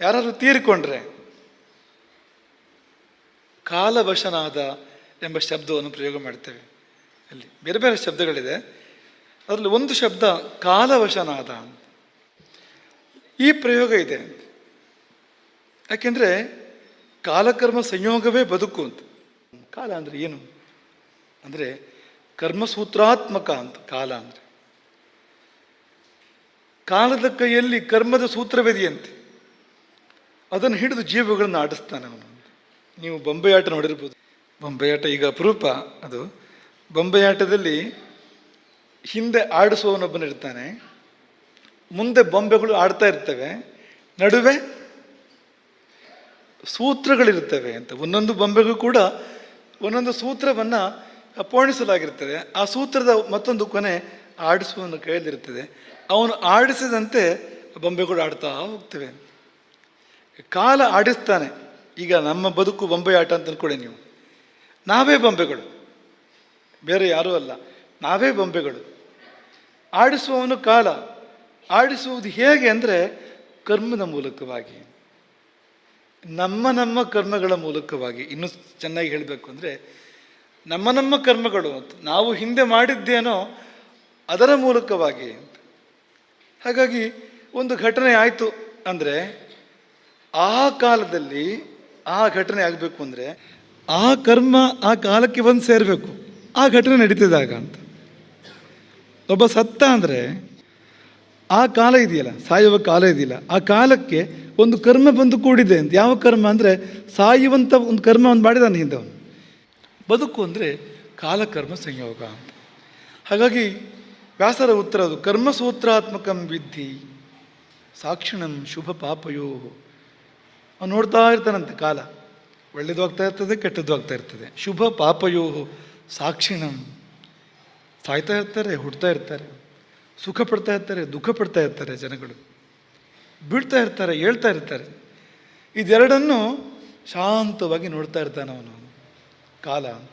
ಯಾರಾದ್ರೂ ತೀರಿಕೊಂಡ್ರೆ ಕಾಲವಶನಾದ ಎಂಬ ಶಬ್ದವನ್ನು ಪ್ರಯೋಗ ಮಾಡ್ತೇವೆ. ಅಲ್ಲಿ ಬೇರೆ ಬೇರೆ ಶಬ್ದಗಳಿದೆ. ಅದರಲ್ಲಿ ಒಂದು ಶಬ್ದ ಕಾಲವಶನಾದ. ಈ ಪ್ರಯೋಗ ಇದೆ ಯಾಕೆಂದರೆ ಕಾಲಕರ್ಮ ಸಂಯೋಗವೇ ಬದುಕು ಅಂತ. ಕಾಲ ಅಂದರೆ ಏನು? ಅಂದರೆ ಕರ್ಮಸೂತ್ರಾತ್ಮಕ ಅಂತ, ಕಾಲ ಅಂದರೆ. ಕಾಲದ ಕೈಯಲ್ಲಿ ಕರ್ಮದ ಸೂತ್ರವಿದೆಯಂತೆ. ಅದನ್ನು ಹಿಡಿದು ಜೀವಗಳನ್ನು ಆಡಿಸ್ತಾನೆ ಅವನು. ನೀವು ಬೊಂಬೆಯಾಟ ನೋಡಿರ್ಬೋದು. ಬೊಂಬೆಯಾಟ ಈಗ ಅಪರೂಪ ಅದು. ಬೊಂಬೆಯಾಟದಲ್ಲಿ ಹಿಂದೆ ಆಡಿಸುವವನೊಬ್ಬನಿರ್ತಾನೆ ಮುಂದೆ ಬೊಂಬೆಗಳು ಆಡ್ತಾ ಇರ್ತವೆ. ನಡುವೆ ಸೂತ್ರಗಳಿರ್ತವೆ ಅಂತ. ಒಂದೊಂದು ಬೊಂಬೆಗೂ ಕೂಡ ಒಂದೊಂದು ಸೂತ್ರವನ್ನು ಪೋಣಿಸಲಾಗಿರ್ತದೆ ಆ ಸೂತ್ರದ ಮತ್ತೊಂದು ಕೊನೆ ಆಡಿಸುವವನ ಕೈಯಲ್ಲಿರ್ತದೆ. ಅವನು ಆಡಿಸಿದಂತೆ ಬೊಂಬೆಗಳು ಆಡ್ತಾ ಹೋಗ್ತವೆ. ಕಾಲ ಆಡಿಸ್ತಾನೆ. ಈಗ ನಮ್ಮ ಬದುಕು ಬೊಂಬೆ ಆಟ ಅಂತ ಅಂದ್ಕೊಳ್ಳಿ ನೀವು. ನಾವೇ ಬೊಂಬೆಗಳು. ಬೇರೆ ಯಾರೂ ಅಲ್ಲ. ನಾವೇ ಬೊಂಬೆಗಳು. ಆಡಿಸುವವನು ಕಾಲ. ಆಡಿಸುವುದು ಹೇಗೆ ಅಂದರೆ ಕರ್ಮದ ಮೂಲಕವಾಗಿ. ನಮ್ಮ ನಮ್ಮ ಕರ್ಮಗಳ ಮೂಲಕವಾಗಿ. ಇನ್ನೂ ಚೆನ್ನಾಗಿ ಹೇಳಬೇಕು ಅಂದರೆ ನಮ್ಮ ನಮ್ಮ ಕರ್ಮಗಳು ನಾವು ಹಿಂದೆ ಮಾಡಿದ್ದೇನೋ ಅದರ ಮೂಲಕವಾಗಿ ಹಾಗಾಗಿ ಒಂದು ಘಟನೆ ಆಯಿತು ಅಂದರೆ ಆ ಕಾಲದಲ್ಲಿ ಆ ಘಟನೆ ಆಗಬೇಕು ಅಂದರೆ ಆ ಕರ್ಮ ಆ ಕಾಲಕ್ಕೆ ಬಂದು ಸೇರಬೇಕು. ಆ ಘಟನೆ ನಡೀತಿದಾಗ ಅಂತ. ಒಬ್ಬ ಸತ್ತ ಅಂದರೆ ಆ ಕಾಲ ಇದೆಯಲ್ಲ, ಸಾಯುವ ಕಾಲ ಇದೆಯಲ್ಲ, ಆ ಕಾಲಕ್ಕೆ ಒಂದು ಕರ್ಮ ಬಂದು ಕೂಡಿದೆ ಅಂತ. ಯಾವ ಕರ್ಮ ಅಂದರೆ ಸಾಯುವಂಥ ಒಂದು ಕರ್ಮ ಒಂದು ಮಾಡಿದಾನೆ ಹಿಂದೆ ಅವನು ಬದುಕು ಅಂದರೆ ಕಾಲಕರ್ಮ ಸಂಯೋಗ ಅಂತ. ಹಾಗಾಗಿ ವ್ಯಾಸರ ಉತ್ತರ ಅದು ಕರ್ಮಸೂತ್ರಾತ್ಮಕಂ ವಿದ್ಧಿ, ಸಾಕ್ಷಿಣಂ ಶುಭ ಪಾಪಯೋ ಅವನು ನೋಡ್ತಾ ಇರ್ತಾನಂತೆ ಕಾಲ. ಒಳ್ಳೇದು ಆಗ್ತಾ ಇರ್ತದೆ, ಕೆಟ್ಟದ್ದು ಆಗ್ತಾ ಇರ್ತದೆ. ಶುಭ ಪಾಪಯೋ ಸಾಕ್ಷಿಣಂ. ಸಾಯ್ತಾ ಇರ್ತಾರೆ, ಹುಡ್ತಾ ಇರ್ತಾರೆ ಸುಖ ಪಡ್ತಾ ಇರ್ತಾರೆ ದುಃಖ ಪಡ್ತಾ ಇರ್ತಾರೆ ಜನಗಳು. ಬೀಳ್ತಾ ಇರ್ತಾರೆ, ಹೇಳ್ತಾ ಇರ್ತಾರೆ. ಇದೆರಡನ್ನು ಶಾಂತವಾಗಿ ನೋಡ್ತಾ ಇರ್ತಾನೆ ಅವನು ಕಾಲ ಅಂತ.